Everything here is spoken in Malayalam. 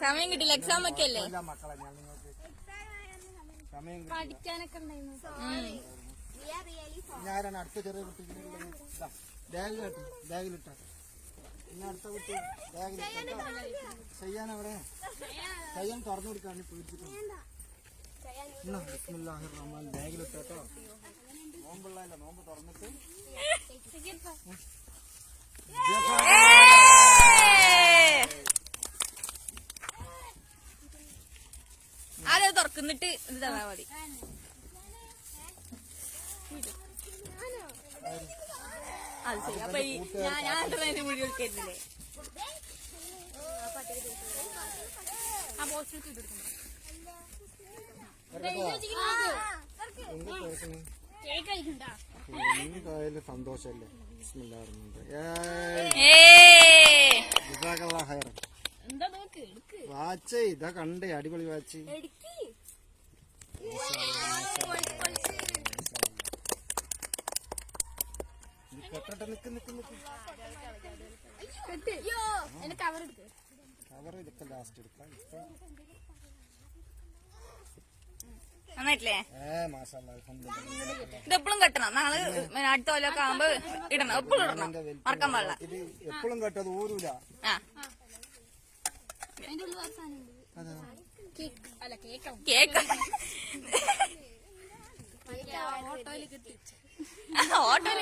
സമയം കിട്ടില്ല. എക്സാം ഒക്കെ അല്ലേ? മക്കളെ ഞാൻ നിങ്ങൾക്ക് സമയം പഠിക്കാനൊക്കെ ഞാനാണ് അടുത്ത ചെറിയ കുട്ടി ബാഗ് കെട്ടി ബാഗിലിട്ട പിന്നെ അടുത്ത കുട്ടി ബാഗിലിട്ട ചെയ്യാൻ അവിടെ ചെയ്യാൻ തുറന്നു കൊടുക്കാൻ പേടിച്ചിട്ടുണ്ട് എന്നാ, ബിസ്മില്ലാഹിർ റഹ്മാൻ ബാഗിലിട്ടോ നോമ്പുള്ളതല്ല നോമ്പ് തുറന്നിട്ട്. തുറക്കുന്നിട്ട് ഇത് തന്നാ മതി. അത് ശരി. അപ്പൊ ഈ ഞാൻ ഞാൻ അതിന്റെ മുടി കൊടുക്കരുന്നില്ലേ ആ കേൾക്കുന്നത് കേക്ക് സന്തോഷല്ലേ ഇതാ കണ്ടേ അടിപൊളി വാച്ച്. കെട്ടട്ടെ നിക്ക് നിക്ക് നിക്ക് കവർ എടുക്ക് കവർ ഇതൊക്കെ ലാസ്റ്റ് എടുക്കാം ഇപ്പൊ നന്നായിട്ടില്ലേ? ഏ മാഷാല്ലാ അൽഹംദുലില്ലാ. ഇത് എപ്പോഴും കെട്ടണം. നാളെ അടുത്ത കൊല്ലമൊക്കെ ആകുമ്പോ ഇടണം. എപ്പോഴും ഇടണം. മറക്കാൻ പാടില്ല. ഇത് എപ്പോഴും കെട്ടത് ഊരൂല. കേക്ക്. കേക്ക്. കേക്ക് ഓട്ടോയിൽ